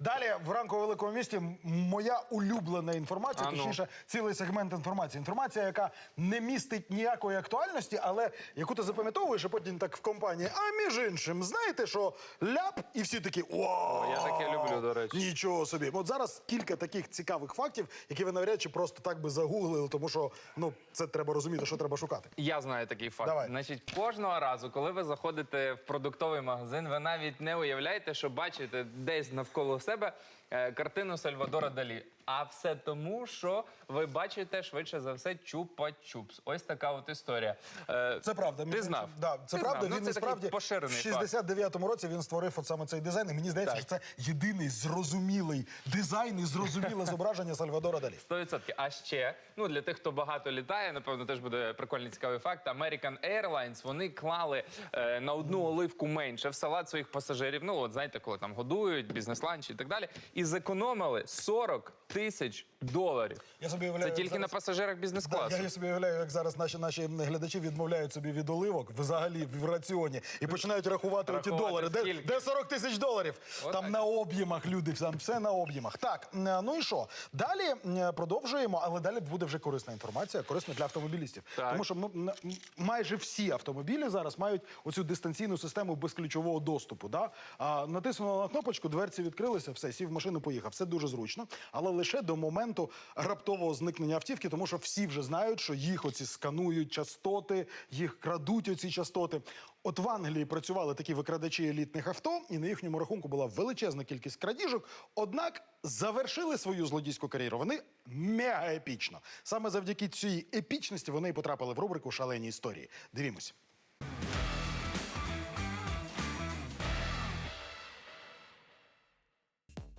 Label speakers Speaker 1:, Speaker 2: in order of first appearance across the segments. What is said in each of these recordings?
Speaker 1: Далі в ранку великому місті моя улюблена інформація,
Speaker 2: А ну.
Speaker 1: точніше, цілий сегмент інформації. Інформація, яка не містить ніякої актуальності, але яку ти запам'ятовуєш, і потім так в компанії. А між іншим, знаєте, що ляп, і всі такі о,
Speaker 2: я таке люблю, до речі.
Speaker 1: Нічого собі. От зараз кілька таких цікавих фактів, які ви навряд чи просто так би загуглили, тому що ну це треба розуміти, що треба шукати.
Speaker 2: Я знаю такий факт.
Speaker 1: Давай.
Speaker 2: Значить, кожного разу, коли ви заходите в продуктовий магазин, ви навіть не уявляєте, що бачите десь навколо себе е, картину Сальвадора Далі. А все тому, що ви бачите швидше за все чупа-чупс. Ось така от історія. Е,
Speaker 1: Це правда.
Speaker 2: Ти знав?
Speaker 1: Да, це
Speaker 2: Ти
Speaker 1: правда.
Speaker 2: знав. Ну,
Speaker 1: він
Speaker 2: це
Speaker 1: насправді
Speaker 2: поширений
Speaker 1: в
Speaker 2: факт.
Speaker 1: 69-му році він створив от саме цей дизайн. І мені здається,
Speaker 2: Так.
Speaker 1: що це єдиний зрозумілий дизайн і зрозуміле зображення Сальвадора Далі.
Speaker 2: 100%. А ще, ну для тих, хто багато літає, напевно, теж буде прикольний цікавий факт. American Airlines, вони клали е, на одну оливку менше в салат своїх пасажирів. Ну, от знаєте, коли там годують, бізнес-ланчі і так далі. І зекономили 40 тисяч доларів.
Speaker 1: Я собі
Speaker 2: Це тільки
Speaker 1: зараз-
Speaker 2: на пасажирах бізнес-класу.
Speaker 1: я собі уявляю, як зараз наші наші глядачі відмовляють собі від оливок взагалі в раціоні і починають рахувати,
Speaker 2: Рахувати
Speaker 1: долари. Де, де 40 тисяч доларів?
Speaker 2: Отак.
Speaker 1: Там на об'ємах люди, там все на об'ємах. Так, ну і що? Далі продовжуємо, але далі буде вже корисна інформація, корисна для автомобілістів.
Speaker 2: Так.
Speaker 1: Тому що ми, майже всі автомобілі зараз мають оцю дистанційну систему безключового доступу. Да? А, натиснули на кнопочку, дверці відкрилися, все, сів в машину, поїхав. Все дуже зручно, але лише до моменту раптового зникнення автівки, тому що всі вже знають, що їх оці сканують частоти, їх крадуть оці частоти. От в Англії працювали такі викрадачі елітних авто, і на їхньому рахунку була величезна кількість крадіжок. Однак завершили свою злодійську кар'єру. Вони мега епічно. Саме завдяки цій епічності вони і потрапили в рубрику Шалені історії. Дивімось.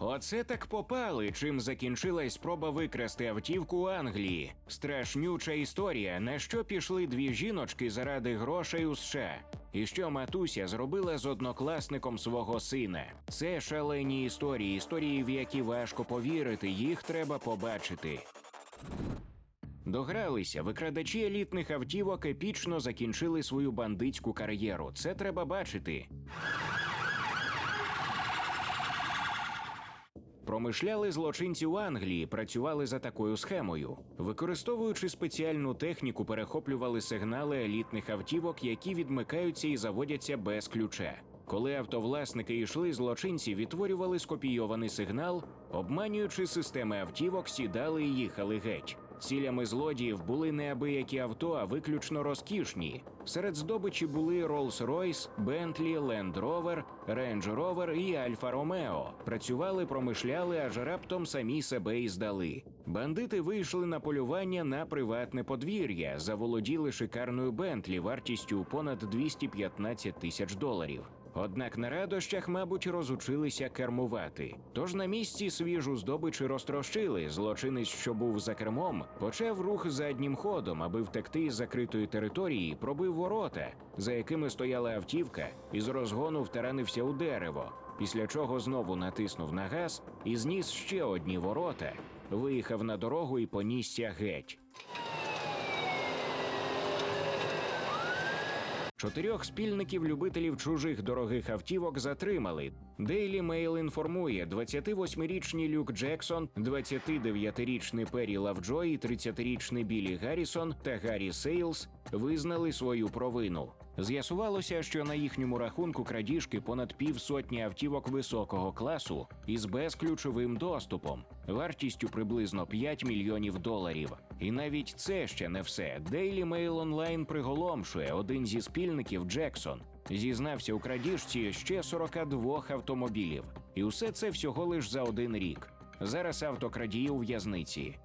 Speaker 3: Оце так попали, чим закінчилась спроба викрасти автівку Англії. Страшнюча історія, на що пішли дві жіночки заради грошей у США. І що матуся зробила з однокласником свого сина. Це шалені історії, історії, в які важко повірити, їх треба побачити. Догралися, викрадачі елітних автівок епічно закінчили свою бандитську кар'єру. Це треба бачити. Промишляли злочинці у Англії, працювали за такою схемою. Використовуючи спеціальну техніку, перехоплювали сигнали елітних автівок, які відмикаються і заводяться без ключа. Коли автовласники йшли, злочинці відтворювали скопійований сигнал, обманюючи системи автівок, сідали і їхали геть. Цілями злодіїв були неабиякі авто, а виключно розкішні. Серед здобичі були Rolls-Royce, Bentley, Land Rover, Range Rover і Alfa Romeo. Працювали, промишляли, аж раптом самі себе і здали. Бандити вийшли на полювання на приватне подвір'я, заволоділи шикарною Бентлі вартістю понад 215 тисяч доларів. Однак на радощах, мабуть, розучилися кермувати. Тож на місці свіжу здобич розтрощили. Злочинець, що був за кермом, почав рух заднім ходом, аби втекти з закритої території, пробив ворота, за якими стояла автівка, і з розгону втаранився у дерево. Після чого знову натиснув на газ і зніс ще одні ворота, виїхав на дорогу і понісся геть. Чотирьох спільників любителів чужих дорогих автівок затримали. Daily Mail інформує: 28-річний Люк Джексон, 29-річний Перрі Лавджой, і 30-річний Білі Гаррісон та Гаррі Сейлс визнали свою провину. З'ясувалося, що на їхньому рахунку крадіжки понад півсотні автівок високого класу із безключовим доступом, вартістю приблизно 5 мільйонів доларів. І навіть це ще не все. Daily Mail Online приголомшує один зі спільників Джексон. Зізнався у крадіжці ще 42 автомобілів, і усе це всього лиш за один рік. Зараз автокрадії у в'язниці.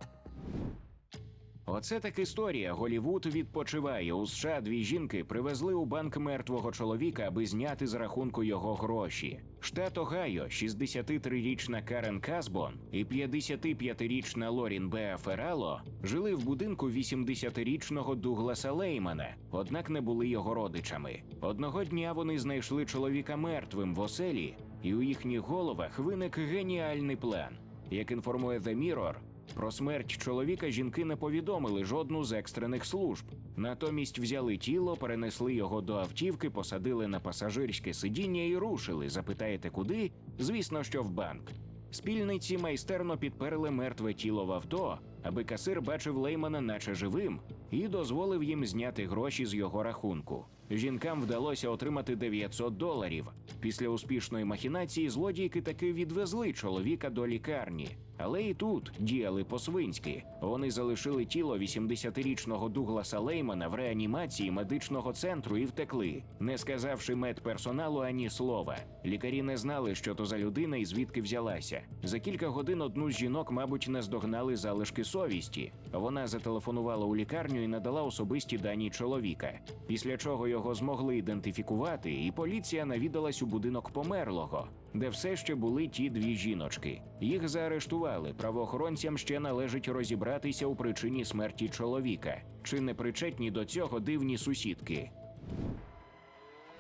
Speaker 3: Оце так історія. Голівуд відпочиває. У США дві жінки привезли у банк мертвого чоловіка, аби зняти з рахунку його гроші. Штат Огайо, 63-річна Карен Казбон і 55-річна Лорін Беа Ферало жили в будинку 80-річного Дугласа Леймана, однак не були його родичами. Одного дня вони знайшли чоловіка мертвим в оселі, і у їхніх головах виник геніальний план. Як інформує The Mirror, про смерть чоловіка жінки не повідомили жодну з екстрених служб. Натомість взяли тіло, перенесли його до автівки, посадили на пасажирське сидіння і рушили. Запитаєте, куди? Звісно, що в банк. Спільниці майстерно підперли мертве тіло в авто, аби касир бачив Леймана наче живим, і дозволив їм зняти гроші з його рахунку. Жінкам вдалося отримати 900 доларів. Після успішної махінації злодійки таки відвезли чоловіка до лікарні. Але і тут діяли по-свинськи. Вони залишили тіло 80-річного Дугласа Леймана в реанімації медичного центру і втекли, не сказавши медперсоналу ані слова. Лікарі не знали, що то за людина і звідки взялася. За кілька годин одну з жінок, мабуть, наздогнали залишки совісті. Вона зателефонувала у лікарню і надала особисті дані чоловіка. Після чого його змогли ідентифікувати, і поліція навідалась у будинок померлого, де все ще були ті дві жіночки. Їх заарештували. Правоохоронцям ще належить розібратися у причині смерті чоловіка. Чи не причетні до цього дивні сусідки?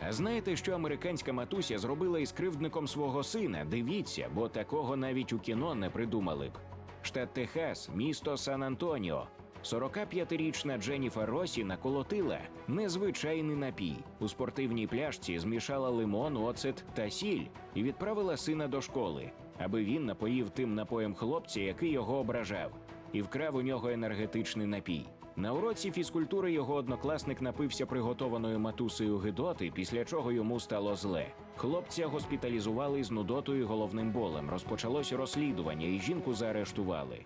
Speaker 3: А знаєте, що американська матуся зробила із кривдником свого сина? Дивіться, бо такого навіть у кіно не придумали б. Штат Техас, місто Сан-Антоніо. 45-річна Дженніфер Росі наколотила незвичайний напій. У спортивній пляшці змішала лимон, оцет та сіль і відправила сина до школи, аби він напоїв тим напоєм хлопця, який його ображав, і вкрав у нього енергетичний напій. На уроці фізкультури його однокласник напився приготованою матусею гидоти, після чого йому стало зле. Хлопця госпіталізували з нудотою і головним болем. Розпочалось розслідування, і жінку заарештували.